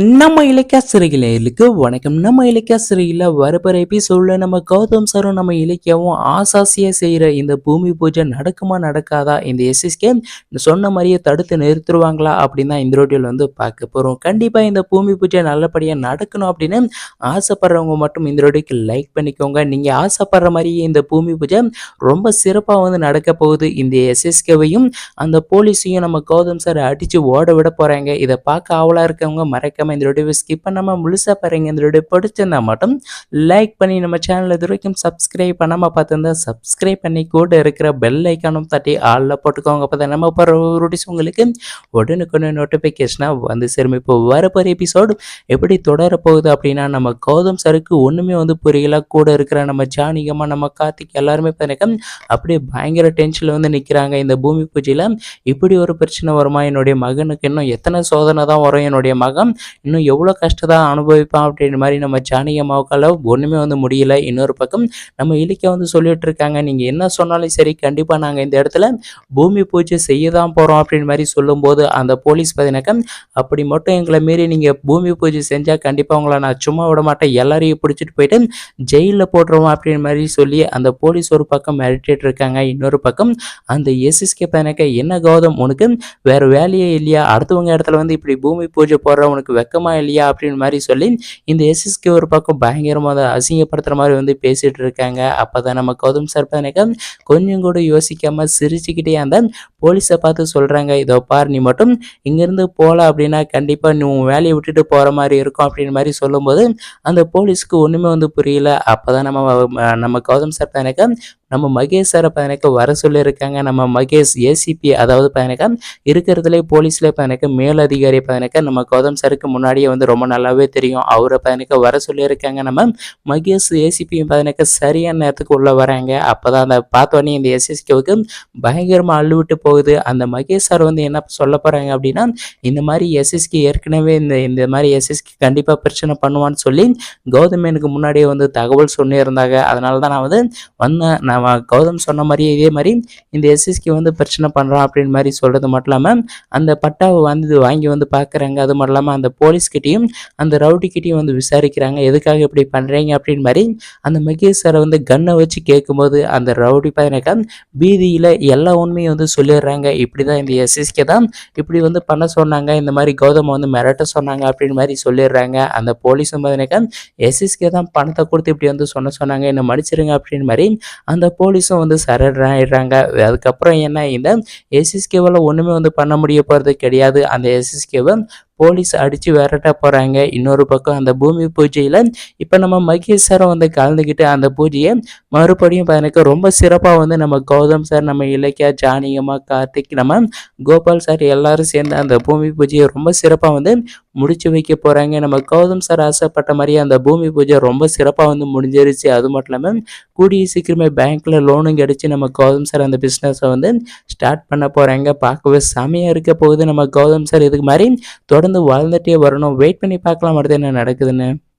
நம்ம இலக்கியா சிறைகளுக்கு வணக்கம். நம்ம இலக்கிய சிறையில் வரப்போற எபிசோடில் நம்ம கௌதம் சாரும் நம்ம இலக்கியாவும் ஆசாசியாக செய்கிற இந்த பூமி பூஜை நடக்குமா நடக்காதா? இந்த எஸ்எஸ்கே சொன்ன மாதிரியே தடுத்து நிறுத்துருவாங்களா அப்படின்னு தான் இந்த ரோட்டியில் வந்து பார்க்க போகிறோம் கண்டிப்பாக இந்த பூமி பூஜை நல்லபடியாக நடக்கணும் அப்படின்னு ஆசைப்படுறவங்க மட்டும் இந்த ரோடிக்கு லைக் பண்ணிக்கோங்க. நீங்கள் ஆசைப்படுற மாதிரியே இந்த பூமி பூஜை ரொம்ப சிறப்பாக வந்து நடக்க போகுது. இந்த எஸ்எஸ்கேவையும் அந்த போலீஸையும் நம்ம கௌதம் சார் அடித்து ஓட விட போகிறாங்க இதை பார்க்க ஆவலாக இருக்கவங்க மறக்காம இந்த வீடியோவை ஸ்கிப் பண்ணாமல் முழுசா பாருங்க. இந்த வீடியோ பிடிச்சிருந்தா மட்டும் லைக் பண்ணி நம்ம சேனல் இது வரைக்கும் சப்ஸ்கிரைப் பண்ணாமல் பார்த்துருந்தா சப்ஸ்கிரைப் பண்ணி கூட இருக்கிற பெல் ஐக்கானும் தட்டி ஆளில் போட்டுக்கோங்க. அப்போ தான் நம்ம போகிற வீடியோஸ் உங்களுக்கு உடனுக்குன்னு நோட்டிஃபிகேஷனாக வந்து சேரும். இப்போ வரப்போகிற எபிசோடு எப்படி தொடர போகுது அப்படின்னா நம்ம கௌதம் சருக்கு ஒன்றுமே வந்து புரியல. கூட இருக்கிற நம்ம ஜானிகமாக நம்ம கார்த்திக் எல்லாருமே பார்த்தீங்கன்னா அப்படியே பயங்கர டென்ஷனில் வந்து நிற்கிறாங்க இந்த பூமி பூஜையில் இப்படி ஒரு பிரச்சனை வருமா? என்னுடைய மகனுக்கு இன்னும் எத்தனை சோதனை தான் வரும்? என்னுடைய மகன் இன்னும் எவ்வளோ கஷ்டத்தை அனுபவிப்பான் அப்படின்ற மாதிரி நம்ம ஜானகியம்மாவுக்கால ஒன்றுமே வந்து முடியல. இன்னொரு பக்கம் நம்ம இலக்கிய வந்து சொல்லிட்டு இருக்காங்க. நீங்கள் என்ன சொன்னாலும் சரி கண்டிப்பாக நாங்கள் இந்த இடத்துல பூமி பூஜை செய்ய தான் போகிறோம் அப்படின்னு மாதிரி சொல்லும்போது அந்த போலீஸ் பார்த்தீங்கன்னாக்கா அப்படி மட்டும் எங்களை மீறி நீங்கள் பூமி பூஜை செஞ்சால் கண்டிப்பாக உங்களை நான் சும்மா விட மாட்டேன். எல்லாரையும் பிடிச்சிட்டு போயிட்டு ஜெயிலில் போட்டுருவோம் அப்படின்னு மாதிரி சொல்லி அந்த போலீஸ் ஒரு பக்கம் மிரட்டிட்டு இருக்காங்க. இன்னொரு பக்கம் அந்த எஸ்எஸ்கே பார்த்தீங்கன்னாக்கா என்ன கௌதம் உனக்கு வேற வேலையே இல்லையா? அடுத்தவங்க இடத்துல வந்து இப்படி பூமி பூஜை போடுற உனக்கு வெக்கமா இல்லையா அப்படின்னு மாதிரி சொல்லி இந்த எஸ்எஸ்கே ஒரு பக்கம் பயங்கரமாக அதை மாதிரி வந்து பேசிட்டு இருக்காங்க. அப்பதான் நம்ம கௌதம் சார் கொஞ்சம் கூட யோசிக்காம சிரிச்சுக்கிட்டே அந்த போலீஸை பார்த்து சொல்கிறாங்க இதோ பார் நீ மட்டும் இங்கேருந்து போகலாம் அப்படின்னா கண்டிப்பாக நீ உன் வேலையை விட்டுட்டு போகிற மாதிரி இருக்கும் அப்படின்னு மாதிரி சொல்லும்போது அந்த போலீஸ்க்கு ஒன்றுமே வந்து புரியல. அப்பதான் நம்ம நம்ம கௌதம் சார் நம்ம மகேஷ் சாரை பையனுக்கு வர சொல்லியிருக்காங்க. நம்ம மகேஷ் ஏசிபி அதாவது பார்த்தீங்கன்னாக்கா இருக்கிறதுலே போலீஸில் பையனுக்கு மேலதிகாரி பார்த்தீங்கன்னாக்கா நம்ம கௌதம் சாருக்கு முன்னாடியே வந்து ரொம்ப நல்லாவே தெரியும். அவரை பையனுக்கு வர சொல்லியிருக்காங்க. நம்ம மகேஷ் ஏசிபியும் பார்த்தீங்கன்னாக்கா சரியான நேரத்துக்கு உள்ளே வராங்க. அப்போ தான் அந்த பார்த்தோன்னே இந்த எஸ்எஸ்கேவுக்கு பயங்கரமாக அள்ளுவிட்டு போகுது. அந்த மகேஷ் சார் வந்து என்ன சொல்ல போகிறாங்க அப்படின்னா இந்த மாதிரி எஸ்எஸ்கே ஏற்கனவே இந்த இந்த மாதிரி எஸ்எஸ்கே கண்டிப்பாக பிரச்சனை பண்ணுவான்னு சொல்லி கௌதம் எனக்கு முன்னாடியே வந்து தகவல் சொல்லியிருந்தாங்க அதனால தான் நான் வந்து வந்தேன். நான் கௌதம் சொன்ன மாதிரியே இதே மாதிரி இந்த எஸ்எஸ்கே வந்து பிரச்சனை பண்ணுறான் அப்படின்னு மாதிரி சொல்கிறது மட்டும் இல்லாமல் அந்த பட்டாவை வந்து வாங்கி வந்து பார்க்குறாங்க அது மட்டும் இல்லாமல் அந்த போலீஸ்கிட்டையும் அந்த ரவுடிக்கிட்டையும் வந்து விசாரிக்கிறாங்க. எதுக்காக இப்படி பண்ணுறீங்க அப்படின்னு மாதிரி அந்த மகேஷ் சாரை வந்து கன்னை வச்சு கேட்கும்போது அந்த ரவுடி பையனுக்கு பீதியில் எல்லா உண்மையும் வந்து சொல்லிடுறாங்க. இப்படி தான் இந்த எஸ்எஸ்கே தான் இப்படி வந்து பண்ண சொன்னாங்க. இந்த மாதிரி கௌதம் வந்து மிரட்ட சொன்னாங்க அப்படின்னு மாதிரி சொல்லிடுறாங்க. அந்த போலீஸும் பார்த்தீங்கன்னாக்கா எஸ்எஸ்கே தான் பணத்தை கொடுத்து இப்படி வந்து சொன்ன சொன்னாங்க. என்னை மன்னிச்சிருங்க அப்படின்னு மாதிரி அந்த போலீஸும் வந்து சரண்டர் ஆகிடுறாங்க அதுக்கப்புறம் என்ன இந்த எஸ்எஸ்கேவால் ஒன்றுமே வந்து பண்ண முடிய போகிறது கிடையாது. அந்த எஸ்எஸ்கேவை போலீஸ் அடித்து விரட்ட போகிறாங்க இன்னொரு பக்கம் அந்த பூமி பூஜையில் இப்போ நம்ம மகேஷ் சாரும் வந்து கலந்துக்கிட்டு அந்த பூஜையை மறுபடியும் எனக்கு ரொம்ப சிறப்பாக வந்து நம்ம கௌதம் சார் நம்ம இலக்கியா ஜானிகம்மா கார்த்திக் நம்ம கோபால் சார் எல்லாரும் சேர்ந்து அந்த பூமி பூஜையை ரொம்ப சிறப்பாக வந்து முடிச்சு வைக்க போகிறாங்க நம்ம கௌதம் சார் ஆசைப்பட்ட மாதிரியே அந்த பூமி பூஜை ரொம்ப சிறப்பாக வந்து முடிஞ்சிருச்சு. அது மட்டும் இல்லாமல் கூடிய சீக்கிரமே பேங்க்கில் லோனும் கிடச்சி நம்ம கௌதம் சார் அந்த பிஸ்னஸை வந்து ஸ்டார்ட் பண்ண போகிறாங்க பார்க்கவே செமையாக இருக்க போகுது. நம்ம கௌதம் சார் இதுக்கு மாதிரி தொடர்ந்து வளர்ந்துட்டே வரணும். வெயிட் பண்ணி பார்க்கலாம் அடுத்து என்ன நடக்குதுன்னு.